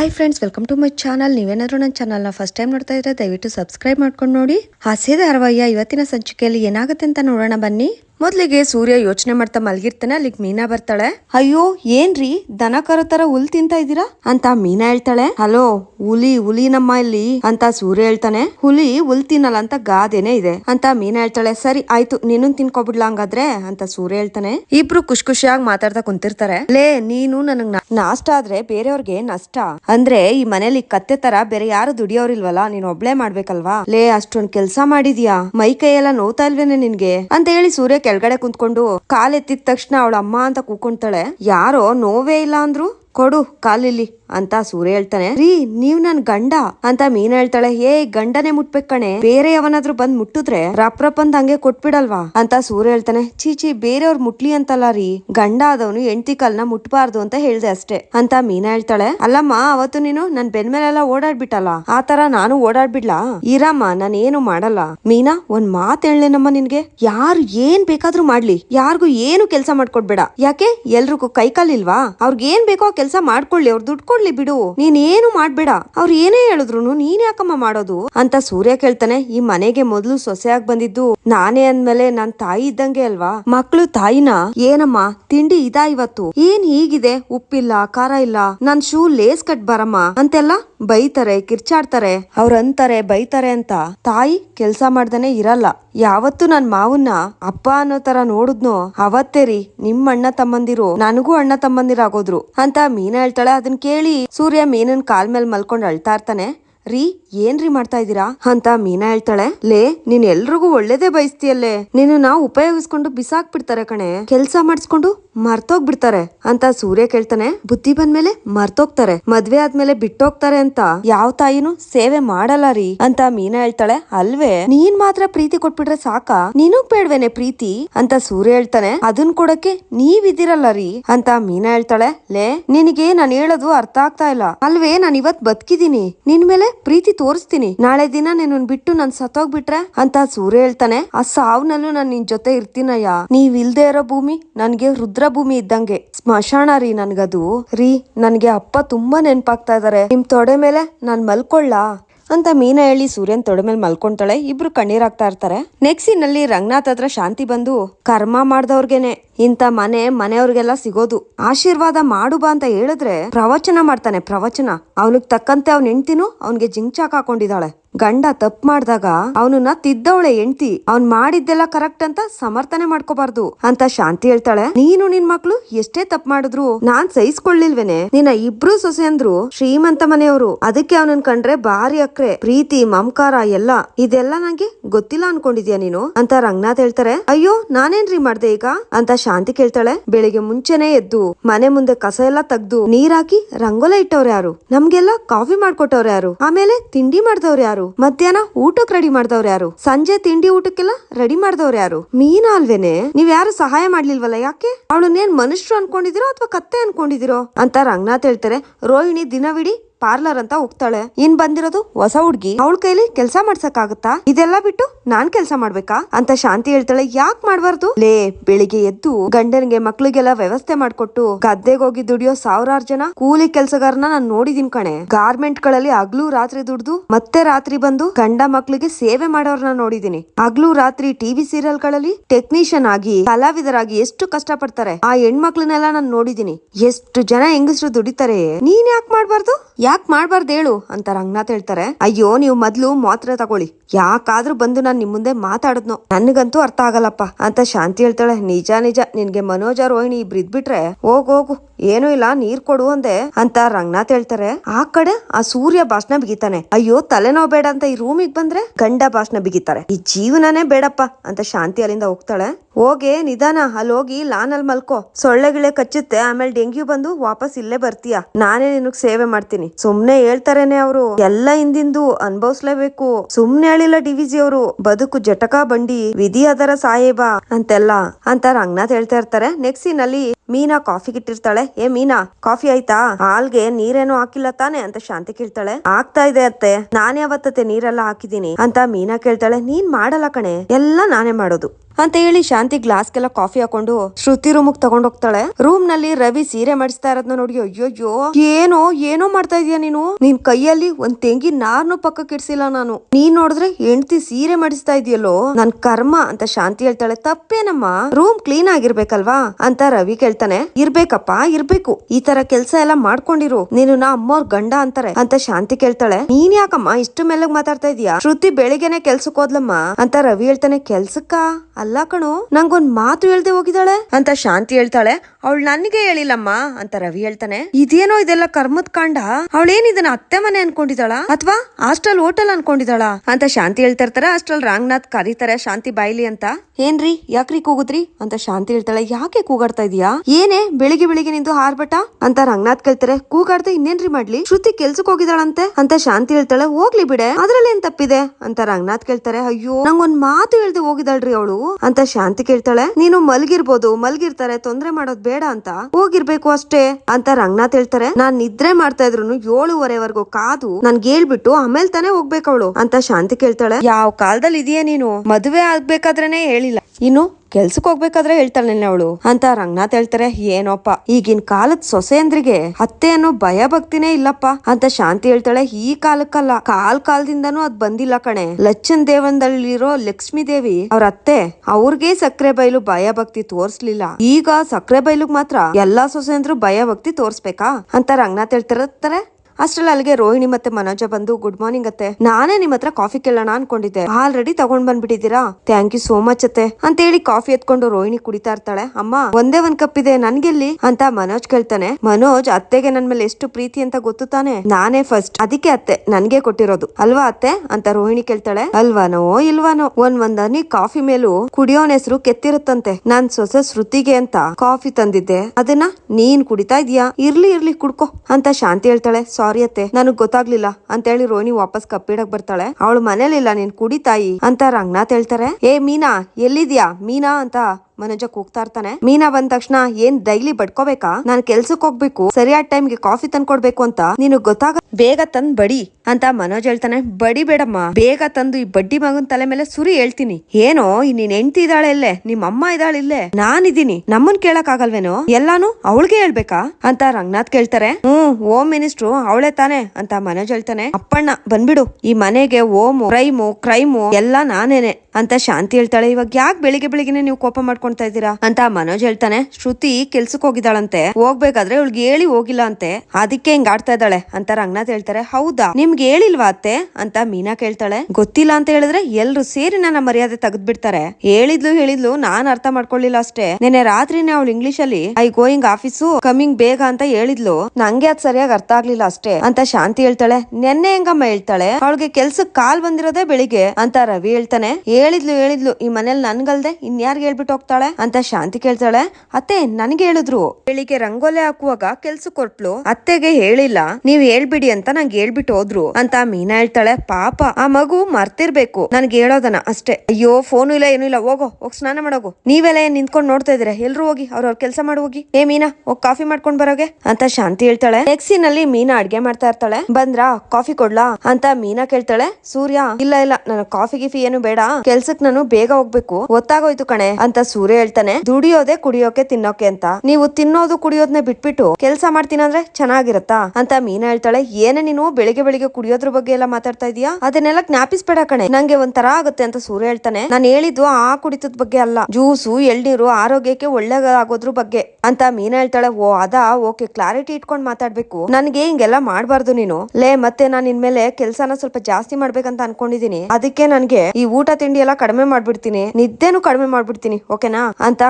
Hi friends welcome to my channel ನೀವೇನಾದ್ರೂ ನನ್ನ ಚಾನಲ್ನ ಫಸ್ಟ್ ಟೈಮ್ ನೋಡ್ತಾ ಇದ್ರೆ ದಯವಿಟ್ಟು ಸಬ್ಸ್ಕ್ರೈಬ್ ಮಾಡ್ಕೊಂಡು ನೋಡಿ. ಹಾಸ್ಯ ಧಾರಾವಾಹಿಯ ಇವತ್ತಿನ ಸಂಚಿಕೆಯಲ್ಲಿ ಏನಾಗುತ್ತೆ ಅಂತ ನೋಡೋಣ ಬನ್ನಿ. ಮೊದ್ಲಿಗೆ ಸೂರ್ಯ ಯೋಚನೆ ಮಾಡ್ತಾ ಮಲಗಿರ್ತಾನೆ ಅಲ್ಲಿಗೆ ಮೀನಾ ಬರ್ತಾಳೆ. ಅಯ್ಯೋ ಏನ್ರಿ? ದನ ಕರೋ ತರ ಹುಲ್ ತಿಂತಾ ಇದೀರಾ ಅಂತ ಮೀನಾ ಹೇಳ್ತಾಳೆ. ಹಲೋ ಹುಲಿ ಹುಲಿ ನಮ್ಮ ಇಲ್ಲಿ ಅಂತ ಸೂರ್ಯ ಹೇಳ್ತಾನೆ. ಹುಲಿ ಹುಲ್ ತಿನ್ನಲ್ಲ ಅಂತ ಗಾದೆನೆ ಇದೆ ಅಂತ ಮೀನಾ ಹೇಳ್ತಾಳೆ. ಸರಿ ಆಯ್ತು ನೀನು ತಿನ್ಕೊಬಿಡ್ಲಾ ಹಂಗಾದ್ರೆ? ಅಂತ ಸೂರ್ಯ ಹೇಳ್ತಾನೆ. ಇಬ್ರು ಖುಷಿ ಖುಷಿಯಾಗಿ ಮಾತಾಡ್ತಾ ಕುಂತಿರ್ತಾರೆ. ಲೇ ನೀನು ನನಗ್ ನಾಷ್ಟ ಆದ್ರೆ ಬೇರೆಯವ್ರಿಗೆ ನಷ್ಟ. ಅಂದ್ರೆ ಈ ಮನೇಲಿ ಕತ್ತೆ ತರ ಬೇರೆ ಯಾರು ದುಡಿಯೋರಿಲ್ವಲ್ಲ? ನೀನ್ ಒಬ್ಳೆ ಮಾಡ್ಬೇಕಲ್ವಾ? ಲೇ ಅಷ್ಟೊಂದ್ ಕೆಲ್ಸ ಮಾಡಿದ್ಯಾ? ಮೈ ಕೈ ಎಲ್ಲ ನೋತಾ ಇಲ್ವೇನೆ ನಿನ್ಗೆ? ಅಂತ ಹೇಳಿ ಸೂರ್ಯ ಕೆಳಗಡೆ ಕುಂತ್ಕೊಂಡು ಕಾಲೆತ್ತಿದ ತಕ್ಷಣ ಅವಳ ಅಮ್ಮ ಅಂತ ಕೂಕೊಂತಾಳೆ ಯಾರೋ ನೋವೇ ಇಲ್ಲ ಅಂದ್ರು. ಕೊಡು ಕಾಲಿಲಿ ಅಂತ ಸೂರ್ಯ ಹೇಳ್ತಾನೆ. ರೀ, ನೀವ್ ನನ್ ಗಂಡ ಅಂತ ಮೀನ ಹೇಳ್ತಾಳೆ. ಏ, ಗಂಡನೇ ಮುಟ್ಬೇಕ್ ಕಣೆ. ಬೇರೆ ಯಾವನಾದ್ರೂ ಬಂದ್ ಮುಟ್ಟಿದ್ರೆ ರಪ್ ರಪ್ ಅಂತ ಹಂಗೆ ಕೊಟ್ಬಿಡಲ್ವಾ ಅಂತ ಸೂರ್ಯ ಹೇಳ್ತಾನೆ. ಚೀಚಿ ಬೇರೆಯವ್ರ ಮುಟ್ಲಿ ಅಂತಲ್ಲ ರೀ. ಗಂಡ ಆದವನು ಹೆಂಡತಿ ಕಾಲ್ನ ಮುಟ್ಬಾರ್ದು ಅಂತ ಹೇಳ್ದೆ ಅಷ್ಟೇ ಅಂತ ಮೀನಾ ಹೇಳ್ತಾಳೆ. ಅಲ್ಲಮ್ಮ, ಅವತ್ತು ನೀನು ನನ್ ಬೆನ್ಮೇಲೆಲ್ಲ ಓಡಾಡ್ಬಿಟ್ಟಲ್ಲ. ಆ ತರ ನಾನು ಓಡಾಡ್ಬಿಡ್ಲಾ? ಇರಮ್ಮ, ನಾನು ಏನು ಮಾಡಲ್ಲ. ಮೀನಾ, ಒಂದ್ ಮಾತ್ ಹೇಳೇನಮ್ಮ ನಿನ್ಗೆ. ಯಾರು ಏನ್ ಬೇಕಾದ್ರೂ ಮಾಡ್ಲಿ. ಯಾರಿಗೂ ಏನು ಕೆಲಸ ಮಾಡ್ಕೊಡ್ಬೇಡ. ಯಾಕೆ? ಎಲ್ರಿಗೂ ಕೈಕಾಲಿಲ್ವಾ ಅವ್ರಿಗೆ ಏನ್ ಬೇಕೋ ಕೆಲ್ಸ ಮಾಡ್ಕೊಳ್ಳಿ, ಅವ್ರು ದುಡ್ಡು ಕೊಡ್ಲಿ ಬಿಡು. ನೀನ್ ಏನು ಮಾಡ್ಬೇಡ. ಅವ್ರು ಏನೇ ಹೇಳಿದ್ರು ನೀನ್ ಯಾಕಮ್ಮ ಮಾಡೋದು? ಅಂತ ಸೂರ್ಯ ಕೇಳ್ತಾನೆ. ಈ ಮನೆಗೆ ಮೊದ್ಲು ಸೊಸೆಯಾಗಿ ಬಂದಿದ್ದು ನಾನೇ ಅಂದ್ಮೇಲೆ ನನ್ ತಾಯಿ ಇದ್ದಂಗೆ ಅಲ್ವಾ? ಮಕ್ಳು ತಾಯಿನ? ಏನಮ್ಮ? ತಿಂಡಿ ಇದಾ ಇವತ್ತು? ಏನ್ ಹೀಗಿದೆ? ಉಪ್ಪಿಲ್ಲ, ಖಾರ ಇಲ್ಲ. ನನ್ ಶೂ ಲೇಸ್ ಕಟ್ ಬರಮ್ಮ. ಅಂತೆಲ್ಲ ಬೈತಾರೆ, ಕಿರ್ಚಾಡ್ತಾರೆ. ಅವ್ರ ಅಂತಾರೆ, ಬೈತಾರೆ ಅಂತ. ತಾಯಿ ಕೆಲ್ಸ ಮಾಡ್ದನೆ ಇರಲ್ಲ. ಯಾವತ್ತು ನನ್ ಮಾವನ್ನ ಅಪ್ಪ ಅನ್ನೋ ತರ ನೋಡುದ್ನೋ ಅವತ್ತೇರಿ ನಿಮ್ ಅಣ್ಣ ತಮ್ಮಂದಿರು, ನನಗೂ ಅಣ್ಣ ತಮ್ಮಂದಿರಾಗೋದ್ರು ಅಂತ ಮೀನಾ ಹೇಳ್ತಾಳೆ ಅದನ್ ಕೇಳಿ ಸೂರ್ಯ ಮೀನನ್ ಕಾಲ್ ಮೇಲೆ ಮಲ್ಕೊಂಡ್ ಅಳ್ತಾ ಇರ್ತಾನೆ. ರೀ, ಏನ್ರಿ ಮಾಡ್ತಾ ಇದೀರಾ ಅಂತ ಮೀನಾ ಹೇಳ್ತಾಳೆ. ಲೇ, ನೀನ್ ಎಲ್ರಿಗೂ ಒಳ್ಳೇದೇ ಬಯಸ್ತಿಯಲ್ಲೇ. ನೀನು ನಾವು ಉಪಯೋಗಿಸ್ಕೊಂಡು ಬಿಸಾಕ್ ಬಿಡ್ತಾರೆ ಕಣೆ. ಕೆಲ್ಸ ಮಾಡಿಸ್ಕೊಂಡು ಮರ್ತೋಗ್ಬಿಡ್ತಾರೆ ಅಂತ ಸೂರ್ಯ ಕೇಳ್ತಾನೆ. ಬುದ್ಧಿ ಬಂದ್ಮೇಲೆ ಮರ್ತೋಗ್ತಾರೆ. ಮದ್ವೆ ಆದ್ಮೇಲೆ ಬಿಟ್ಟೋಗ್ತಾರೆ ಅಂತ ಯಾವ ತಾಯಿನೂ ಸೇವೆ ಮಾಡಲ್ಲ ರೀ ಅಂತ ಮೀನಾ ಹೇಳ್ತಾಳೆ. ಅಲ್ವೇ, ನೀನ್ ಮಾತ್ರ ಪ್ರೀತಿ ಕೊಟ್ಬಿಟ್ರೆ ಸಾಕ? ನೀನು ಬೇಡ್ವೇನೆ ಪ್ರೀತಿ? ಅಂತ ಸೂರ್ಯ ಹೇಳ್ತಾನೆ. ಅದನ್ ಕೊಡಕ್ಕೆ ನೀವಿದಿರಲ್ಲ ರೀ ಅಂತ ಮೀನಾ ಹೇಳ್ತಾಳೆ. ಲೇ, ನಿನಗೆ ನಾನು ಹೇಳೋದು ಅರ್ಥ ಆಗ್ತಾ ಇಲ್ಲ. ಅಲ್ವೇ, ನಾನು ಇವತ್ ಬದುಕಿದೀನಿ ನಿನ್ ಮೇಲೆ ಪ್ರೀತಿ ತೋರಿಸ್ತೀನಿ. ನಾಳೆ ದಿನ ನೀನು ಬಿಟ್ಟು ನನ್ ಸತ್ತೋಗ್ಬಿಟ್ರೆ? ಅಂತ ಸೂರ್ಯ ಹೇಳ್ತಾನೆ. ಆ ಸಾವ್ನಲ್ಲೂ ನಾನ್ ನಿನ್ ಜೊತೆ ಇರ್ತೀನಯ್ಯ. ನೀವ್ ಇಲ್ದೇ ಇರೋ ಭೂಮಿ, ನನ್ಗೆ ರುದ್ರ ಭೂಮಿ ಇದ್ದಂಗೆ. ಸ್ಮಶಾನ ರೀ ನನ್ಗದು. ರೀ, ನನ್ಗೆ ಅಪ್ಪ ತುಂಬಾ ನೆನ್ಪಾಗ್ತಾ ಇದಾರೆ. ನಿಮ್ ತೊಡೆ ಮೇಲೆ ನಾನ್ ಮಲ್ಕೊಳ್ಳಾ ಅಂತ ಮೀನಾ ಹೇಳಿ ಸೂರ್ಯನ್ ತೊಡೆ ಮೇಲೆ ಮಲ್ಕೊಂತಾಳೆ. ಇಬ್ರು ಕಣ್ಣೀರಾಗ್ತಾ ಇರ್ತಾರೆ. ನೆಕ್ಸ್ಟ್ನಲ್ಲಿ ರಂಗನಾಥ್ ಹತ್ರ ಶಾಂತಿ ಬಂದು, ಕರ್ಮ ಮಾಡ್ದವ್ರಿಗೆನೆ. ಇಂಥ ಮನೆ ಮನೆಯವ್ರಿಗೆಲ್ಲ ಸಿಗೋದು. ಆಶೀರ್ವಾದ ಮಾಡು ಬಾ ಅಂತ ಹೇಳಿದ್ರೆ ಪ್ರವಚನ ಮಾಡ್ತಾನೆ, ಪ್ರವಚನ. ಅವನಿಗೆ ತಕ್ಕಂತೆ ಅವ್ನ ಹೆಂಡ್ತಿನೂ ಅವ್ನಿಗೆ ಜಿಂಚಾಕ್ ಹಾಕೊಂಡಿದ್ದಾಳೆ. ಗಂಡ ತಪ್ಪು ಮಾಡ್ದಾಗ ಅವನನ್ನ ತಿದ್ದವಳೆ ಹೆಂಡ್ತಿ, ಅವ್ನ್ ಮಾಡಿದ್ದೆಲ್ಲ ಕರೆಕ್ಟ್ ಅಂತ ಸಮರ್ಥನೆ ಮಾಡ್ಕೋಬಾರ್ದು ಅಂತ ಶಾಂತಿ ಹೇಳ್ತಾಳೆ. ನೀನು ನಿನ್ ಮಕ್ಳು ಎಷ್ಟೇ ತಪ್ಪು ಮಾಡಿದ್ರು ನಾನ್ ಸಹಿಸ್ಕೊಳ್ಳಿಲ್ವೇನೆ. ನಿನ್ನ ಇಬ್ರು ಸೊಸೆ ಅಂದ್ರು ಶ್ರೀಮಂತ ಮನೆಯವರು, ಅದಕ್ಕೆ ಅವನನ್ ಕಂಡ್ರೆ ಭಾರಿ ಅಕ್ರೆ, ಪ್ರೀತಿ, ಮಮಕಾರ, ಎಲ್ಲ. ಇದೆಲ್ಲ ನಂಗೆ ಗೊತ್ತಿಲ್ಲ ಅನ್ಕೊಂಡಿದ್ಯಾ ನೀನು? ಅಂತ ರಂಗನಾಥ್ ಹೇಳ್ತಾರೆ. ಅಯ್ಯೋ, ನಾನೇನ್ರಿ ಮಾಡ್ದೆ ಈಗ? ಅಂತ ಶಾಂತಿ ಕೇಳ್ತಾಳೆ. ಬೆಳಿಗ್ಗೆ ಮುಂಚೆನೆ ಎದ್ದು, ಮನೆ ಮುಂದೆ ಕಸ ಎಲ್ಲ ತೆಗ್ದು ನೀರ್ ಹಾಕಿ ರಂಗೋಲೆ ಇಟ್ಟವ್ರು ಯಾರು? ನಮ್ಗೆಲ್ಲ ಕಾಫಿ ಮಾಡ್ಕೊಟ್ಟವ್ರು ಯಾರು? ಆಮೇಲೆ ತಿಂಡಿ ಮಾಡ್ದವ್ರು ಯಾರು? ಮಧ್ಯಾಹ್ನ ಊಟಕ್ಕೆ ರೆಡಿ ಮಾಡ್ದವ್ರು ಯಾರು? ಸಂಜೆ ತಿಂಡಿ ಊಟಕ್ಕೆಲ್ಲ ರೆಡಿ ಮಾಡ್ದವ್ರು ಯಾರು? ಮೀನಾ ಅಲ್ವೇನೆ? ನೀವ್ ಯಾರು ಸಹಾಯ ಮಾಡ್ಲಿಲ್ವಲ್ಲ ಯಾಕೆ? ಅವಳನ್ನೇನ್ ಮನುಷ್ಯರು ಅನ್ಕೊಂಡಿದಿರೋ ಅಥವಾ ಕತ್ತೆ ಅನ್ಕೊಂಡಿದಿರೋ ಅಂತ ರಂಗನಾಥ್ ಹೇಳ್ತಾರೆ. ರೋಹಿಣಿ ದಿನವಿಡೀ ಪಾರ್ಲರ್ ಅಂತ ಹೋಗ್ತಾಳೆ. ಇನ್ ಬಂದಿರೋದು? ಹೊಸ ಹುಡ್ಗಿ. ಅವಳ ಕೈಲಿ ಕೆಲ್ಸ ಆಗುತ್ತಾ ಇದೆಲ್ಲ ಬಿಟ್ಟು ನಾನ್ ಕೆಲ್ಸ ಮಾಡ್ಬೇಕಾ? ಅಂತ ಶಾಂತಿ ಹೇಳ್ತಾಳೆ. ಯಾಕ್ ಮಾಡ್ಬಾರ್ದು? ಲೇ, ಬೆಳಿಗ್ಗೆ ಎದ್ದು ಗಂಡನಿಗೆ ಮಕ್ಳಿಗೆಲ್ಲ ವ್ಯವಸ್ಥೆ ಮಾಡ್ಕೊಟ್ಟು ಗದ್ದೆಗೆ ಹೋಗಿ ದುಡಿಯೋ ಸಾವಿರಾರು ಜನ ಕೂಲಿ ಕೆಲ್ಸಗಾರನ ನಾನ್ ನೋಡಿದೀನಿ ಕಣೆ. ಗಾರ್ಮೆಂಟ್ಗಳಲ್ಲಿ ಹಗ್ಲು ರಾತ್ರಿ ದುಡ್ದು, ಮತ್ತೆ ರಾತ್ರಿ ಬಂದು ಗಂಡ ಮಕ್ಳಿಗೆ ಸೇವೆ ಮಾಡೋರ್ನ ನೋಡಿದೀನಿ. ಹಗ್ಲು ರಾತ್ರಿ ಟಿವಿ ಸೀರಿಯಲ್ಗಳಲ್ಲಿ ಟೆಕ್ನಿಷಿಯನ್ ಆಗಿ, ಕಲಾವಿದರಾಗಿ ಎಷ್ಟು ಕಷ್ಟ ಪಡ್ತಾರೆ ಆ ಹೆಣ್ಮಕ್ಳನ್ನೆಲ್ಲ ನಾನ್ ನೋಡಿದೀನಿ. ಎಷ್ಟು ಜನ ಹೆಂಗಸರು ದುಡಿತಾರೆ. ನೀನ್ ಯಾಕೆ ಮಾಡ್ಬಾರ್ದು? ಯಾಕ್ ಮಾಡ್ಬಾರ್ದು ಹೇಳು ಅಂತ ರಂಗನಾಥ್ ಹೇಳ್ತಾರೆ. ಅಯ್ಯೋ, ನೀವು ಮೊದ್ಲು ಮಾತ್ರೆ ತಗೊಳ್ಳಿ. ಯಾಕಾದ್ರೂ ಬಂದು ನಾನು ನಿಮ್ ಮುಂದೆ ಮಾತಾಡದ್ನೋ. ನನಗಂತೂ ಅರ್ಥ ಆಗಲ್ಲಪ್ಪ ಅಂತ ಶಾಂತಿ ಹೇಳ್ತಾಳೆ. ನಿಜ ನಿಜ. ನಿನ್ಗೆ ಮನೋಜ ರೋಹಿಣಿ ಇಬ್ರು ಇದ್ಬಿಟ್ರೆ ಹೋಗ್, ಹೋಗು. ಏನೂ ಇಲ್ಲ, ನೀರ್ ಕೊಡು ಅಂದೆ ಅಂತ ರಂಗನಾಥ್ ಹೇಳ್ತಾರೆ. ಆ ಕಡೆ ಆ ಸೂರ್ಯ ಭಾಷಣ ಬಿಗಿತಾನೆ. ಅಯ್ಯೋ, ತಲೆನೋವು ಬೇಡ ಅಂತ ಈ ರೂಮಿಗೆ ಬಂದ್ರೆ ಗಂಡ ಭಾಷಣ ಬಿಗಿತಾರೆ. ಈ ಜೀವನನೇ ಬೇಡಪ್ಪ ಅಂತ ಶಾಂತಿ ಅಲ್ಲಿಂದ ಹೋಗ್ತಾಳೆ. ಹೋಗೆ, ನಿಧಾನ. ಅಲ್ಲಿ ಹೋಗಿ ಲಾನ್ ಅಲ್ಲಿ ಮಲ್ಕೋ. ಸೊಳ್ಳೆ ಗಿಳೆ ಕಚ್ಚುತ್ತೆ. ಆಮೇಲೆ ಡೆಂಗ್ಯೂ ಬಂದು ವಾಪಸ್ ಇಲ್ಲೇ ಬರ್ತೀಯ. ನಾನೇ ನಿನಗ್ ಸೇವೆ ಮಾಡ್ತೀನಿ. ಸುಮ್ನೆ ಹೇಳ್ತಾರೇನೆ ಅವರು. ಎಲ್ಲ ಹಿಂದಿಂದು ಅನ್ಭವಿಸ್ಲೇಬೇಕು. ಸುಮ್ನೆ ಹೇಳಿಲ್ಲ ಡಿವಿಜಿ ಅವರು. ಬದುಕು ಜಟಕ ಬಂಡಿ. ವಿಧಿ ಅದರ ಸಾಹೇಬ. ಅಂತೆಲ್ಲ. ಅಂತ ರಂಗನಾಥ್ ಹೇಳ್ತಾ ಇರ್ತಾರೆ. ನೆಕ್ಸ್ಟ್ ಅಲ್ಲಿ ಮೀನಾ ಕಾಫಿ ಇಟ್ಟಿರ್ತಾಳೆ ಏ ಮೀನಾ, ಕಾಫಿ ಆಯ್ತಾ? ಹಾಲ್ಗೆ ನೀರೇನು ಹಾಕಿಲ್ಲ ತಾನೆ? ಅಂತ ಶಾಂತಿ ಕೇಳ್ತಾಳೆ. ಆಗ್ತಾ ಇದೆ ಅತ್ತೆ. ನಾನೇ ಯಾವತ್ತತೆ ನೀರೆಲ್ಲ ಹಾಕಿದೀನಿ ಅಂತ ಮೀನಾ ಕೇಳ್ತಾಳೆ. ನೀನ್ ಮಾಡಲ್ಲ ಕಣೆ. ಎಲ್ಲ ನಾನೇ ಮಾಡೋದು. ಅಂತ ಹೇಳಿ ಶಾಂತಿ ಗ್ಲಾಸ್ಗೆಲ್ಲ ಕಾಫಿ ಹಾಕೊಂಡು ಶ್ರುತಿ ರೂಮ್ ತಗೊಂಡ್ ಹೋಗ್ತಾಳೆ. ರೂಮ್ನಲ್ಲಿ ರವಿ ಸೀರೆ ಮಾಡಿಸ್ತಾ ಇರೋದ್ನ ನೋಡಿ, ಅಯ್ಯೋಯ್ಯೋ, ಏನೋ ಏನೋ ಮಾಡ್ತಾ ಇದೀಯ ನೀನು? ನಿನ್ ಕೈಯಲ್ಲಿ ಒಂದ್ ತೆಂಗಿ ನಾರ್ನು ಪಕ್ಕಕ್ಕೆ ಇಡ್ಸಿಲ್ಲ ನಾನು. ನೀನ್ ನೋಡಿದ್ರೆ ಹೆಂಡತಿ ಸೀರೆ ಮಾಡಿಸ್ತಾ ಇದೆಯಲ್ಲೋ? ನನ್ ಕರ್ಮ ಅಂತ ಶಾಂತಿ ಹೇಳ್ತಾಳೆ. ತಪ್ಪೇನಮ್ಮ? ರೂಮ್ ಕ್ಲೀನ್ ಆಗಿರ್ಬೇಕಲ್ವಾ? ಅಂತ ರವಿ ಕೇಳ್ತಾನೆ. ಇರ್ಬೇಕಪ್ಪ, ಇರ್ಬೇಕು. ಈ ತರ ಕೆಲ್ಸ ಎಲ್ಲ ಮಾಡ್ಕೊಂಡಿರು. ನೀನು ನಾ ಅಮ್ಮೋರ್ ಗಂಡ ಅಂತಾರೆ ಅಂತ ಶಾಂತಿ ಕೇಳ್ತಾಳೆ. ನೀನ್ ಯಾಕಮ್ಮ ಇಷ್ಟು ಮೇಲೆ ಮಾತಾಡ್ತಾ ಇದೀಯ? ಶ್ರುತಿ ಬೆಳಿಗ್ಗೆನೆ ಕೆಲ್ಸಕ್ಕೆ ಹೋದ್ಲಮ್ಮ? ಅಂತ ರವಿ ಹೇಳ್ತಾನೆ. ಕೆಲ್ಸಕ್ಕ ಅಲ್ಲ ಕಣು, ನಂಗೊಂದ್ ಮಾತು ಹೇಳ್ದೆ ಹೋಗಿದ್ದಾಳೆ? ಅಂತ ಶಾಂತಿ ಹೇಳ್ತಾಳೆ. ಅವಳು ನನಗೆ ಹೇಳಿಲ್ಲಮ್ಮ ಅಂತ ರವಿ ಹೇಳ್ತಾನೆ. ಇದೇನೋ ಇದೆಲ್ಲ ಕರ್ಮದ್ ಕಾಂಡ? ಅವಳೇನ್ ಇದನ್ನ ಅತ್ತೆ ಮನೆ ಅನ್ಕೊಂಡಿದಾಳ ಅಥವಾ ಹಾಸ್ಟೆಲ್ ಹೋಟೆಲ್ ಅನ್ಕೊಂಡಿದಾಳ ಅಂತ ಶಾಂತಿ ಹೇಳ್ತಾ ಇರ್ತಾರೆ. ಹಾಸ್ಟೆಲ್ ರಾಂಗ್ನಾಥ್ ಕರೀತಾರೆ ಶಾಂತಿ ಬಾಯ್ಲಿ ಅಂತ. ಏನ್ರಿ, ಯಾಕ್ರಿ ಕೂಗುದ್ರಿ? ಅಂತ ಶಾಂತಿ ಹೇಳ್ತಾಳೆ. ಯಾಕೆ ಕೂಗಾಡ್ತಾ ಇದೀಯಾ? ಏನೇ, ಬೆಳಿಗ್ಗೆ ಬೆಳಿಗ್ಗೆ ನಿಂದು ಹಾರ್ಬಟ? ಅಂತ ರಂಗನಾಥ್ ಕೇಳ್ತಾರೆ. ಕೂಗಾಡ್ದೆ ಇನ್ನೇನ್ರಿ ಮಾಡ್ಲಿ? ಶ್ರುತಿ ಕೆಲ್ಸಕ್ ಹೋಗಿದಾಳಂತೆ ಅಂತ ಶಾಂತಿ ಹೇಳ್ತಾಳೆ. ಹೋಗ್ಲಿ ಬಿಡೆ ಅದ್ರಲ್ಲಿ ಏನ್ ತಪ್ಪಿದೆ? ಅಂತ ರಂಗನಾಥ್ ಕೇಳ್ತಾರೆ. ಅಯ್ಯೋ, ನಂಗೊಂದ್ ಮಾತು ಹೇಳ್ದೆ ಹೋಗಿದಾಳ್ರಿ ಅವಳು. ಅಂತ ಶಾಂತಿ ಕೇಳ್ತಾಳೆ. ನೀನು ಮಲ್ಗಿರ್ಬೋದು, ಮಲ್ಗಿರ್ತಾರೆ, ತೊಂದ್ರೆ ಮಾಡೋದ್ ಬೇಡ ಅಂತ. ಹೋಗಿರ್ಬೇಕು ಅಷ್ಟೇ ಅಂತ ರಂಗನಾಥ್ ಹೇಳ್ತಾರೆ. ನಾನ್ ನಿದ್ರೆ ಮಾಡ್ತಾ ಇದ್ರು ಏಳುವರೆವರೆಗೂ ಕಾದು ನನ್ಗೆ ಹೇಳ್ಬಿಟ್ಟು ಆಮೇಲೆ ತಾನೇ ಹೋಗ್ಬೇಕವಳು ಅಂತ ಶಾಂತಿ ಕೇಳ್ತಾಳೆ. ಯಾವ ಕಾಲದಲ್ಲಿ ಇದೆಯಾ ನೀನು? ಮದುವೆ ಆಗ್ಬೇಕಾದ್ರೇನೆ ಹೇಳಿಲ್ಲ. ಇನ್ನು ಕೆಲ್ಸಕ್ ಹೋಗ್ಬೇಕಾದ್ರೆ ಹೇಳ್ತಾಳೆ ಅವಳು. ಅಂತ ರಂಗನಾಥ್ ಹೇಳ್ತಾರೆ, ಏನೋಪ್ಪ, ಈಗಿನ ಕಾಲದ ಸೊಸೆಯಂದ್ರಿಗೆ ಅತ್ತೆ ಅನ್ನೋ ಭಯ ಭಕ್ತಿನೇ ಇಲ್ಲಪ್ಪ ಅಂತ ಶಾಂತಿ ಹೇಳ್ತಾಳೆ, ಈ ಕಾಲಕ್ಕಲ್ಲ, ಕಾಲ್ ಕಾಲದಿಂದನೂ ಅದ್ ಬಂದಿಲ್ಲ ಕಣೆ. ಲಚ್ಚನ್ ದೇವನದಲ್ಲಿರೋ ಲಕ್ಷ್ಮೀ ದೇವಿ ಅವ್ರ ಅತ್ತೆ ಅವ್ರಿಗೆ ಸಕ್ಕರೆ ಬೈಲು ಭಯ ಭಕ್ತಿ ತೋರ್ಸ್ಲಿಲ್ಲ. ಈಗ ಸಕ್ಕರೆ ಬೈಲುಗ್ ಮಾತ್ರ ಎಲ್ಲಾ ಸೊಸೆಯಂದ್ರು ಭಯ ಭಕ್ತಿ ತೋರ್ಸ್ಬೇಕಾ? ಅಂತ ರಂಗನಾಥ್ ಹೇಳ್ತಿರ್ತಾರೆ ಅಷ್ಟ್ರಲ್ಲಿ ಅಲ್ಲಿಗೆ ರೋಹಿಣಿ ಮತ್ತೆ ಮನೋಜ ಬಂದು ಗುಡ್ ಮಾರ್ನಿಂಗ್ ಅತ್ತೆ. ನಾನೇ ನಿಮ್ ಹತ್ರ ಕಾಫಿ ಕೇಳೋಣ ಅನ್ಕೊಂಡಿದ್ದೆ. ಆಲ್ರೆಡಿ ತಗೊಂಡ್ ಬಂದ್ಬಿಟ್ಟಿದ್ದೀರಾ? ಥ್ಯಾಂಕ್ ಯು ಸೋ ಮಚ್ ಅತ್ತೆ. ಅಂತ ಹೇಳಿ ಕಾಫಿ ಎತ್ಕೊಂಡು ರೋಹಿಣಿ ಕುಡಿತಾ ಇರ್ತಾಳೆ. ಅಮ್ಮ, ಒಂದೇ ಒಂದ್ ಕಪ್ ಇದೆ, ನನ್ಗೆಲ್ಲಿ? ಅಂತ ಮನೋಜ್ ಕೇಳ್ತಾನೆ. ಮನೋಜ್, ಅತ್ತೆಗೆ ನನ್ ಮೇಲೆ ಎಷ್ಟು ಪ್ರೀತಿ ಅಂತ ಗೊತ್ತು ತಾನೆ? ನಾನೇ ಫಸ್ಟ್ ಅದಕ್ಕೆ ಅತ್ತೆ, ನನ್ಗೆ ಕೊಟ್ಟಿರೋದು. ಅಲ್ವಾ ಅತ್ತೆ? ಅಂತ ರೋಹಿಣಿ ಕೇಳ್ತಾಳೆ. ಅಲ್ವಾನೋ ಇಲ್ವಾನೋ? ಒಂದ್ ಒಂದ್ ಹನಿ ಕಾಫಿ ಮೇಲೂ ಕುಡಿಯೋನ್ ಹೆಸರು ಕೆತ್ತಿರುತ್ತಂತೆ. ನಾನ್ ಸೊಸೆ ಶ್ರುತಿಗೆ ಅಂತ ಕಾಫಿ ತಂದಿದ್ದೆ. ಅದನ್ನ ನೀನ್ ಕುಡಿತಾ ಇದೀಯಾ ಇರ್ಲಿ ಇರ್ಲಿ ಕುಡ್ಕೋ ಅಂತ ಶಾಂತಿ ಹೇಳ್ತಾಳೆ. ಸಾರಿ ಅತ್ತೆ ನನಗ್ ಗೊತ್ತಾಗ್ಲಿಲ್ಲ. ಅಂತ ಹೇಳಿ ರೋಹಿಣಿ ವಾಪಸ್ ಕಪ್ಪಿಡಕ್ ಬರ್ತಾಳೆ. ಅವಳು ಮನೇಲಿಲ್ಲ, ನೀನ್ ಕುಡಿತಾಯಿ ಅಂತ ರಂಗನಾಥ್ ಹೇಳ್ತಾರೆ. ಏ ಮೀನಾ, ಎಲ್ಲಿದ್ಯಾ? ಮೀನಾ ಅಂತ ಮನೋಜ ಕೂಗ್ತಾ ಇರ್ತಾನೆ. ಮೀನಾ ಬಂದ ತಕ್ಷಣ, ಏನ್ ಡೈಲಿ ಬಡ್ಕೋಬೇಕಾ? ನಾನ್ ಕೆಲ್ಸಕ್ ಹೋಗ್ಬೇಕು. ಸರಿಯಾದ ಟೈಮ್ಗೆ ಕಾಫಿ ತಂದ್ಕೊಡ್ಬೇಕು ಅಂತ ನೀನು ಗೊತ್ತಾಗ ಬೇಗ ತಂದ್ ಬಡಿ ಅಂತ ಮನೋಜ್ ಹೇಳ್ತಾನೆ. ಬಡಿ ಬೇಡಮ್ಮ. ಬೇಗ ತಂದು ಈ ಬಡ್ಡಿ ಮಗನ್ ತಲೆ ಮೇಲೆ ಸುರಿ ಹೇಳ್ತೀನಿ. ಏನೋ ನೀನ್ ಹೆಂಡತಿ ಇದ್ದಾಳೆ ಇಲ್ಲೇ. ನಿಮ್ ಅಮ್ಮ ಇದ್ದಾಳೆ ಇಲ್ಲೇ. ನಾನಿದ್ದೀನಿ. ನಮ್ಮನ್ ಕೇಳಕ್ ಆಗಲ್ವೇನೋ ಎಲ್ಲಾನು ಅವಳಿಗೆ ಹೇಳ್ಬೇಕಾ? ಅಂತ ರಂಗನಾಥ್ ಕೇಳ್ತಾರೆ. ಹ್ಮ್ ಹೋಮ್ ಮಿನಿಸ್ಟ್ರು, ಅವಳೆ ತಾನೆ? ಅಂತ ಮನೋಜ್ ಹೇಳ್ತಾನೆ. ಅಪ್ಪಣ್ಣ, ಬಂದ್ಬಿಡು. ಈ ಮನೆಗೆ ಓಮು, ಕ್ರೈಮು ಕ್ರೈಮು ಎಲ್ಲಾ ನಾನೇನೆ ಅಂತ ಶಾಂತಿ ಹೇಳ್ತಾಳೆ. ಇವಾಗ ಯಾಕೆ ಬೆಳಿಗ್ಗೆ ಬೆಳಿಗ್ಗೆನೆ ನೀವು ಕೋಪ ಮಾಡ್ಕೊಂತಾ ಇದ್ದೀರಾ? ಅಂತ ಮನೋಜ್ ಹೇಳ್ತಾನೆ. ಶ್ರುತಿ ಕೆಲ್ಸಕ್ಕೆ ಹೋಗಿದ್ದಾಳಂತೆ. ಹೋಗ್ಬೇಕಾದ್ರೆ ಇವಳಿಗೆ ಹೇಳಿ ಹೋಗಿಲ್ಲ ಅಂತೆ. ಅದಕ್ಕೆ ಹಿಂಗ್ ಆಡ್ತಾ ಇದ್ದಾಳೆ ಅಂತ ರಂಗನಾಥ್ ಹೇಳ್ತಾರೆ. ಹೌದಾ? ನಿಮ್ಗೆ ಹೇಳಿಲ್ವಾ ಅತ್ತೆ? ಅಂತ ಮೀನಾ ಕೇಳ್ತಾಳೆ. ಗೊತ್ತಿಲ್ಲ ಅಂತ ಹೇಳಿದ್ರೆ ಎಲ್ರು ಸೇರಿ ನನ್ನ ಮರ್ಯಾದೆ ತೆಗೆದ್ ಬಿಡ್ತಾರೆ. ಹೇಳಿದ್ಲು ಹೇಳಿದ್ಲು ನಾನ್ ಅರ್ಥ ಮಾಡ್ಕೊಳ್ಳಿಲ್ಲ ಅಷ್ಟೇ. ನಿನ್ನೆ ರಾತ್ರಿನೇ ಅವಳು ಇಂಗ್ಲಿಷ್ ಅಲ್ಲಿ ಐ ಗೋಯಿಂಗ್ ಆಫೀಸು, ಕಮಿಂಗ್ ಬೇಗ ಅಂತ ಹೇಳಿದ್ಲು. ನಂಗೆ ಅದ್ ಸರಿಯಾಗಿ ಅರ್ಥ ಆಗ್ಲಿಲ್ಲ ಅಷ್ಟೇ ಅಂತ ಶಾಂತಿ ಹೇಳ್ತಾಳೆ. ನೆನ್ನೆ ಹೆಂಗಮ್ಮ ಹೇಳ್ತಾಳೆ? ಅವಳಿಗೆ ಕೆಲ್ಸಕ್ ಕಾಲ್ ಬಂದಿರೋದೇ ಬೆಳಿಗ್ಗೆ ಅಂತ ರವಿ ಹೇಳ್ತಾನೆ. ಹೇಳಿದ್ಲು ಹೇಳಿದ್ಲು, ಈ ಮನೇಲಿ ನನ್ಗಲ್ದೆ, ಇನ್ಯಾರ್ಗೆ ಹೇಳ್ಬಿಟ್ಟು ಹೋಗ್ತಾಳೆ? ಅಂತ ಶಾಂತಿ ಕೇಳ್ತಾಳೆ. ಅತ್ತೆ, ನನ್ಗೆ ಹೇಳಿದ್ರು. ಬೆಳಿಗ್ಗೆ ರಂಗೋಲೆ ಹಾಕುವಾಗ ಕೆಲ್ಸಕ್ ಕೊಟ್ಲು. ಅತ್ತೆಗೆ ಹೇಳಿಲ್ಲ. ನೀವ್ ಹೇಳ್ಬಿಡಿ ಅಂತ ನಂಗೆ ಹೇಳ್ಬಿಟ್ಟು ಹೋದ್ರು ಅಂತ ಮೀನಾ ಹೇಳ್ತಾಳೆ. ಪಾಪ, ಆ ಮಗು ಮರ್ತಿರ್ಬೇಕು. ನನ್ಗೆ ಹೇಳೋದನ ಅಷ್ಟೇ. ಅಯ್ಯೋ ಫೋನು ಇಲ್ಲ, ಏನೂ ಇಲ್ಲ. ಹೋಗೋ, ಹೋಗ್ ಸ್ನಾನ ಮಾಡೋಗು. ನೀವೆಲ್ಲ ಏನ್ ನಿಂತ್ಕೊಂಡ್ ನೋಡ್ತಾ ಇದ್ರೆ ಎಲ್ರು ಹೋಗಿ, ಅವ್ರವ್ರ ಕೆಲಸ ಮಾಡಿ ಹೋಗಿ. ಏ ಮೀನಾ, ಹೋಗ್ ಕಾಫಿ ಮಾಡ್ಕೊಂಡ್ ಬರೋಗೆ ಅಂತ ಶಾಂತಿ ಹೇಳ್ತಾಳೆ. ನಲ್ಲಿ ಮೀನಾ ಅಡ್ಗೆ ಮಾಡ್ತಾ ಇರ್ತಾಳೆ. ಬಂದ್ರಾ, ಕಾಫಿ ಕೊಡ್ಲಾ ಅಂತ ಮೀನಾ ಕೇಳ್ತಾಳೆ. ಸೂರ್ಯ, ಇಲ್ಲ ಇಲ್ಲ ನನ್ ಕಾಫಿ, ಗಿಫಿ ಏನು ಬೇಡ. ಕೆಲ್ಸಕ್ ನಾನು ಬೇಗ ಹೋಗ್ಬೇಕು. ಗೊತ್ತಾಗೋಯ್ತು ಕಣೆ ಅಂತ ಹೇಳ್ತಾನೆ, ದುಡಿಯೋದೇ ಕುಡಿಯೋಕೆ, ತಿನ್ನೋಕೆ ಅಂತ. ನೀವು ತಿನ್ನೋದು ಕುಡಿಯೋದ್ನ ಬಿಟ್ಬಿಟ್ಟು ಕೆಲ್ಸ ಮಾಡ್ತೀನಂದ್ರೆ ಚೆನ್ನಾಗಿರತ್ತಾ? ಅಂತ ಮೀನಾ ಹೇಳ್ತಾಳೆ, ಏನೇ ನೀನು ಬೆಳಿಗ್ಗೆ ಬೆಳಿಗ್ಗೆ ಕುಡಿಯೋದ್ರ ಬಗ್ಗೆ ಎಲ್ಲ ಮಾತಾಡ್ತಾ ಇದೀಯಾ? ಅದನ್ನೆಲ್ಲ ಜ್ಞಾಪಿಸ್ಬೇಡ ಕಣೆ, ನಂಗೆ ಒಂಥರ ಆಗುತ್ತೆ ಅಂತ ಸೂರ್ಯ ಹೇಳ್ತಾನೆ. ನಾನು ಹೇಳಿದ್ದು ಆ ಕುಡಿತದ ಬಗ್ಗೆ ಅಲ್ಲ, ಜ್ಯೂಸು, ಎಳ್ನೀರು, ಆರೋಗ್ಯಕ್ಕೆ ಒಳ್ಳೆದಾಗೋದ್ರ ಬಗ್ಗೆ ಅಂತ ಮೀನಾ ಹೇಳ್ತಾಳೆ. ಓ, ಅದಾ, ಓಕೆ, ಕ್ಲಾರಿಟಿ ಇಟ್ಕೊಂಡ್ ಮಾತಾಡ್ಬೇಕು. ನನ್ಗೆ ಹಿಂಗೆಲ್ಲ ಮಾಡ್ಬಾರ್ದು ನೀನು. ಲೇ, ಮತ್ತೆ ನಾನ್ ಇನ್ಮೇಲೆ ಕೆಲ್ಸನ ಸ್ವಲ್ಪ ಜಾಸ್ತಿ ಮಾಡ್ಬೇಕಂತ ಅನ್ಕೊಂಡಿದೀನಿ. ಅದಕ್ಕೆ ನನ್ಗೆ ಈ ಊಟ ತಿಂಡಿ ಎಲ್ಲ ಕಡಿಮೆ ಮಾಡ್ಬಿಡ್ತೀನಿ. ನಿದ್ದೆನು ಕಡಿಮೆ ಮಾಡ್ಬಿಡ್ತೀನಿ ಓಕೆನಾ ಅಂತ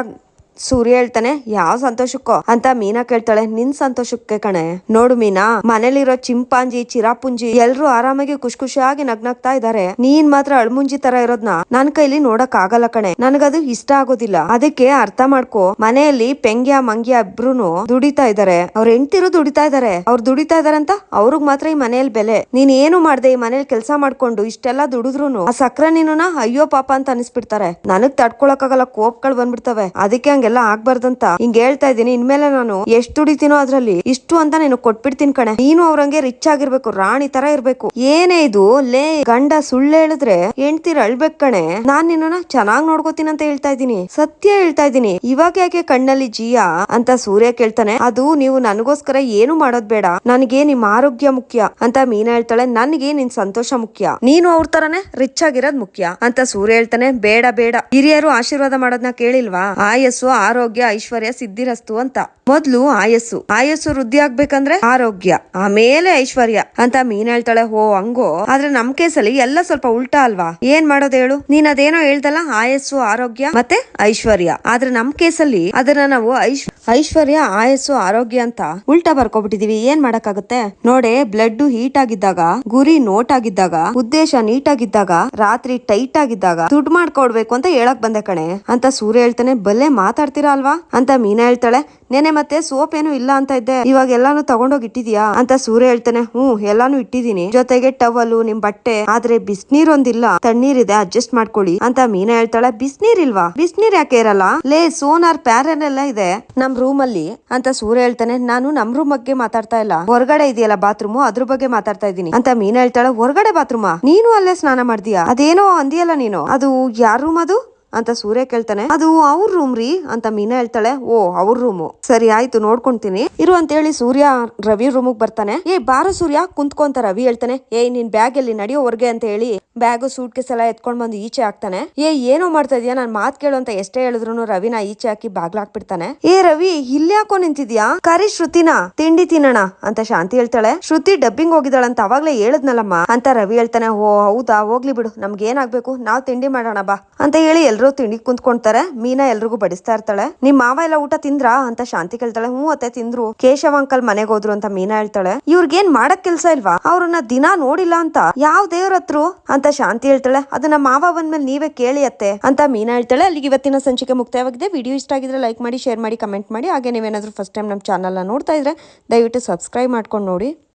ಸೂರ್ಯ ಹೇಳ್ತಾನೆ ಯಾವ ಸಂತೋಷಕ್ಕೋ? ಅಂತ ಮೀನಾ ಕೇಳ್ತಾಳೆ. ನಿನ್ ಸಂತೋಷಕ್ಕೆ ಕಣೆ. ನೋಡು ಮೀನಾ, ಮನೇಲಿರೋ ಚಿಂಪಾಂಜಿ, ಚಿರಾಪುಂಜಿ ಎಲ್ರು ಆರಾಮಾಗಿ ಖುಷ್ ಖುಷಿಯಾಗಿ ನಗ್ನಗ್ತಾ ಇದಾರೆ. ನೀನ್ ಮಾತ್ರ ಅಳ್ಮುಂಜಿ ತರ ಇರೋದ್ನ ನನ್ ಕೈಲಿ ನೋಡಕ್ ಆಗಲ್ಲ ಕಣೆ. ನನಗದು ಇಷ್ಟ ಆಗೋದಿಲ್ಲ. ಅದಕ್ಕೆ ಅರ್ಥ ಮಾಡ್ಕೋ. ಮನೆಯಲ್ಲಿ ಪೆಂಗ್ಯ, ಮಂಗ್ಯ ಇಬ್ರುನು ದುಡಿತಾ ಇದಾರೆ. ಅವ್ರ ಹೆಂಡ್ತಿರು ದುಡಿತಾ ಇದಾರೆ. ಅವ್ರು ದುಡಿತಾ ಇದಾರೆ ಅಂತ ಅವ್ರಿಗ್ ಮಾತ್ರ ಈ ಮನೆಯಲ್ಲಿ ಬೆಲೆ. ನೀನ್ ಏನು ಮಾಡ್ದೆ ಈ ಮನೇಲಿ ಕೆಲಸ ಮಾಡ್ಕೊಂಡು ಇಷ್ಟೆಲ್ಲ ದುಡಿದ್ರುನು ಆ ಸಕ್ರೆ ನೀನು ಅಯ್ಯೋ ಪಾಪ ಅಂತ ಅನಿಸ್ಬಿಡ್ತಾರೆ. ನನಗ್ ತಡ್ಕೊಳಕ್ಕಾಗಲ್ಲ, ಕೋಪ್ಗಳು ಬಂದ್ಬಿಡ್ತವೆ. ಅದಕ್ಕೆ ಹಂಗೆಲ್ಲ ಹಿಂಗೆಲ್ಲ ಆಗ್ಬಾರ್ದಂತ ಹಿಂಗ್ ಹೇಳ್ತಾ ಇದೀನಿ ಇನ್ಮೇಲೆ ನಾನು ಎಷ್ಟು ದುಡಿತೀನೋ ಅದ್ರಲ್ಲಿ ಇಷ್ಟು ಅಂತ ನೀನು ಕೊಟ್ಬಿಡ್ತೀನಿ ಕಣೆ. ನೀನು ಅವ್ರಂಗೆ ರಿಚ್ ಆಗಿರ್ಬೇಕು, ರಾಣಿ ತರ ಇರ್ಬೇಕು. ಏನೇ ಇದು, ಲೇ, ಗಂಡ ಸುಳ್ಳು ಹೇಳಿದ್ರೆ ಹೆಂಡ್ತಿರ ಅಳ್ಬೇಕ್ ಕಣೆ. ನಾನ್ ನಿನ್ನ ಚೆನ್ನಾಗ್ ನೋಡ್ಕೋತೀನಿ ಅಂತ ಹೇಳ್ತಾ ಇದೀನಿ ಸತ್ಯ ಹೇಳ್ತಾ ಇದೀನಿ ಇವಾಗ ಯಾಕೆ ಕಣ್ಣಲ್ಲಿ ಜೀಯ ಅಂತ ಸೂರ್ಯ ಕೇಳ್ತಾನೆ. ಅದು ನೀವು ನನಗೋಸ್ಕರ ಏನು ಮಾಡೋದ್ ಬೇಡ. ನನಗೆ ನಿಮ್ ಆರೋಗ್ಯ ಮುಖ್ಯ ಅಂತ ಮೀನಾ ಹೇಳ್ತಾಳೆ. ನನಗೆ ನಿನ್ ಸಂತೋಷ ಮುಖ್ಯ. ನೀನು ಅವ್ರ ತರನೇ ರಿಚ್ ಆಗಿರೋದ್ ಮುಖ್ಯ ಅಂತ ಸೂರ್ಯ ಹೇಳ್ತಾನೆ. ಬೇಡ ಬೇಡ. ಹಿರಿಯರು ಆಶೀರ್ವಾದ ಮಾಡೋದ್ನ ಕೇಳಿಲ್ವಾ? ಆಯಸ್ಸು ಆರೋಗ್ಯ, ಐಶ್ವರ್ಯ, ಸಿದ್ಧಿರಸ್ತು ಅಂತ. ಮೊದ್ಲು ಆಯಸ್ಸು. ಆಯಸ್ಸು ವೃದ್ಧಿ ಆಗ್ಬೇಕಂದ್ರೆ ಆರೋಗ್ಯ. ಆಮೇಲೆ ಐಶ್ವರ್ಯ ಅಂತ ಮೀನ್ ಹೇಳ್ತಾಳೆ, ಹೋ, ಹಂಗೋ. ಆದ್ರೆ ನಮ್ ಕೇಸಲ್ಲಿ ಎಲ್ಲ ಸ್ವಲ್ಪ ಉಲ್ಟಾ ಅಲ್ವಾ? ಏನ್ ಮಾಡೋದು ಹೇಳು? ನೀನ್ ಅದೇನೋ ಹೇಳ್ದಲ್ಲ, ಆಯಸ್ಸು, ಆರೋಗ್ಯ ಮತ್ತೆ ಐಶ್ವರ್ಯ. ಆದ್ರೆ ನಮ್ ಕೇಸಲ್ಲಿ ಅದನ್ನ ನಾವು ಐಶ್, ಐಶ್ವರ್ಯ, ಆಯಸ್ಸು, ಆರೋಗ್ಯ ಅಂತ ಉಲ್ಟಾ ಬರ್ಕೊಬಿಟ್ಟಿದೀವಿ. ಏನ್ ಮಾಡಕ್ಕಾಗುತ್ತೆ? ನೋಡೆ ಬ್ಲಡ್ ಹೀಟ್ ಆಗಿದ್ದಾಗ ಗುರಿ ನೋಟ್ ಆಗಿದ್ದಾಗ ಉದ್ದೇಶ ನೀಟ್ ಆಗಿದ್ದಾಗ ರಾತ್ರಿ ಟೈಟ್ ಆಗಿದ್ದಾಗ ದುಡ್ಡು ಮಾಡ್ಕೊಡ್ಬೇಕು ಅಂತ ಹೇಳಕ್ ಬಂದೆ ಕಣೆ. ಅಂತ ಸೂರ್ಯ ಹೇಳ್ತಾನೆ, ಬಲ್ಲೆ ಮಾತಾಡ್ತೀರಾ ಅಲ್ವಾ? ಅಂತ ಮೀನಾ ಹೇಳ್ತಾಳೆ. ನೆನೆ ಮತ್ತೆ ಸೋಪ್ ಏನು ಇಲ್ಲ ಅಂತ ಇದ್ದೆ. ಇವಾಗ ಎಲ್ಲಾನು ತಗೊಂಡೋಗಿ ಇಟ್ಟಿದ್ಯಾ ಅಂತ ಸೂರ್ಯ ಹೇಳ್ತಾನೆ. ಹ್ಮ್ ಎಲ್ಲಾನು ಇಟ್ಟಿದೀನಿ ಜೊತೆಗೆ ಟವಲು, ನಿಮ್ ಬಟ್ಟೆ, ಆದ್ರೆ ಬಿಸ್ನೀರ್ ಒಂದಿಲ್ಲ ತಣ್ಣೀರಿದೆ, ಅಡ್ಜಸ್ಟ್ ಮಾಡ್ಕೊಳ್ಳಿ ಅಂತ ಮೀನಾ ಹೇಳ್ತಾಳೆ. ಬಿಸ್ನೀರ್ ಇಲ್ವಾ ಬಿಸ್ನೀರ್ ಯಾಕೆ ಇರಲ್ಲ? ಲೇ, ಸೋನಾರ್ ಪ್ಯಾರನ್ ಎಲ್ಲ ಇದೆ. ನಮ್ ರೂಮ್ ಅಲ್ಲಿ ಅಂತ ಸೂರ್ಯ ಹೇಳ್ತಾನೆ. ನಾನು ನಮ್ ರೂಮ್ ಬಗ್ಗೆ ಮಾತಾಡ್ತಾ ಇಲ್ಲ. ಹೊರಗಡೆ ಇದೆಯಲ್ಲ ಬಾತ್ರೂಮ್? ಅದ್ರ ಬಗ್ಗೆ ಮಾತಾಡ್ತಾ ಇದ್ದೀನಿ ಅಂತ ಮೀನಾ ಹೇಳ್ತಾಳೆ. ಹೊರಗಡೆ ಬಾತ್ರೂಮ್? ನೀನು ಅಲ್ಲೇ ಸ್ನಾನ ಮಾಡ್ದೀಯಾ ಅದೇನೋ ಅಂದಿಯಲ್ಲ ನೀನು. ಅದು ಯಾರ ರೂಮ್ ಅದು? ಅಂತ ಸೂರ್ಯ ಕೇಳ್ತಾನೆ. ಅದು ಅವ್ರ ರೂಮ್ ರೀ ಅಂತ ಮೀನಾ ಹೇಳ್ತಾಳೆ. ಓ, ಅವ್ರ ರೂಮು ಸರಿ, ಆಯ್ತು, ನೋಡ್ಕೊಂತೀನಿ. ಇರು ಅಂತ ಹೇಳಿ ಸೂರ್ಯ ರವಿ ರೂಮಿಗೆ ಬರ್ತಾನೆ. ಏ, ಬಾರ ಸೂರ್ಯ ಕುಂತ್ಕೊಂತ ರವಿ ಹೇಳ್ತಾನೆ. ಏ, ನಿನ್ ಬ್ಯಾಗ್ ಎಲ್ಲಿ ಹೊರ್ಗೆ ಅಂತ ಹೇಳಿ ಬ್ಯಾಗ್ ಸೂಟ್ ಕೇಸ್ ಎಲ್ಲ ಎತ್ಕೊಂಡ್ ಬಂದು ಈಚೆ ಹಾಕ್ತಾನೆ. ಏ, ಏನೋ ಮಾಡ್ತಾ ಇದೀಯಾ? ನಾನ್ ಮಾತ್ ಕೇಳು ಅಂತ ಎಷ್ಟೇ ಹೇಳಿದ್ರು ರವಿನ ಈಚೆ ಹಾಕಿ ಬಾಗ್ಲಾಕ್ಬಿಡ್ತಾನೆ. ಏ, ರವಿ, ಇಲ್ಲಿ ಯಾಕೋ ನಿಂತಿದ್ಯಾ? ಕರಿ ಶ್ರುತಿನ, ತಿಂಡಿ ತಿನ್ನೋಣ ಅಂತ ಶಾಂತಿ ಹೇಳ್ತಾಳೆ. ಶ್ರುತಿ ಡಬ್ಬಿಂಗ್ ಹೋಗಿದ್ದಾಳಂತ ಅವಾಗ್ಲೇ ಹೇಳದ್ನಲ್ಲಮ್ಮ ಅಂತ ರವಿ ಹೇಳ್ತಾನೆ. ಓ, ಹೌದಾ? ಹೋಗ್ಲಿ ಬಿಡು. ನಮ್ಗೆ ಏನಾಗ್ಬೇಕು ನಾವ್ ತಿಂಡಿ ಮಾಡೋಣ ಬಾ ಅಂತ ಹೇಳಿ ತಿಂಡಿ ಕುಂತ್ಕೊಂತಾರೆ ಮೀನಾ ಎಲ್ರಿಗೂ ಬಡಿಸ್ತಾ ಇರ್ತಾಳೆ. ನಿಮ್ ಮಾವ ಎಲ್ಲ ಊಟ ತಿಂದ್ರಾ? ಅಂತ ಶಾಂತಿ ಕೇಳ್ತಾಳೆ. ಹ್ಞೂ ಅತ್ತೆ, ತಿಂದ್ರು. ಕೇಶವ ಅಂಕಲ್ ಮನೆಗೆ ಹೋದ್ರು ಅಂತ ಮೀನಾ ಹೇಳ್ತಾಳೆ. ಇವ್ರಿಗೇನ್ ಮಾಡಕ್ ಕೆಲ್ಸ ಇಲ್ವಾ? ಅವ್ರನ್ನ ದಿನ ನೋಡಿಲ್ಲ ಅಂತ. ಯಾವ ದೇವ್ರ ಹತ್ರು? ಅಂತ ಶಾಂತಿ ಹೇಳ್ತಾಳೆ. ಅದನ್ನ ಮಾವ ಬಂದ್ಮೇಲೆ ನೀವೇ ಕೇಳಿ ಅತ್ತೆ, ಅಂತ ಮೀನಾ ಹೇಳ್ತಾಳೆ. ಅಲ್ಲಿಗೆ ಇವತ್ತಿನ ಸಂಚಿಕೆ ಮುಕ್ತಾಯವಾಗಿದೆ. ವಿಡಿಯೋ ಇಷ್ಟ ಆಗಿದ್ರೆ ಲೈಕ್ ಮಾಡಿ, ಶೇರ್ ಮಾಡಿ, ಕಮೆಂಟ್ ಮಾಡಿ. ಹಾಗೆ ನೀವೇನಾದ್ರೂ ಫಸ್ಟ್ ಟೈಮ್ ನಮ್ಮ ಚಾನಲ್ನ ನೋಡ್ತಾ ಇದ್ರೆ ದಯವಿಟ್ಟು ಸಬ್ಸ್ಕ್ರೈಬ್ ಮಾಡ್ಕೊಂಡು ನೋಡಿ.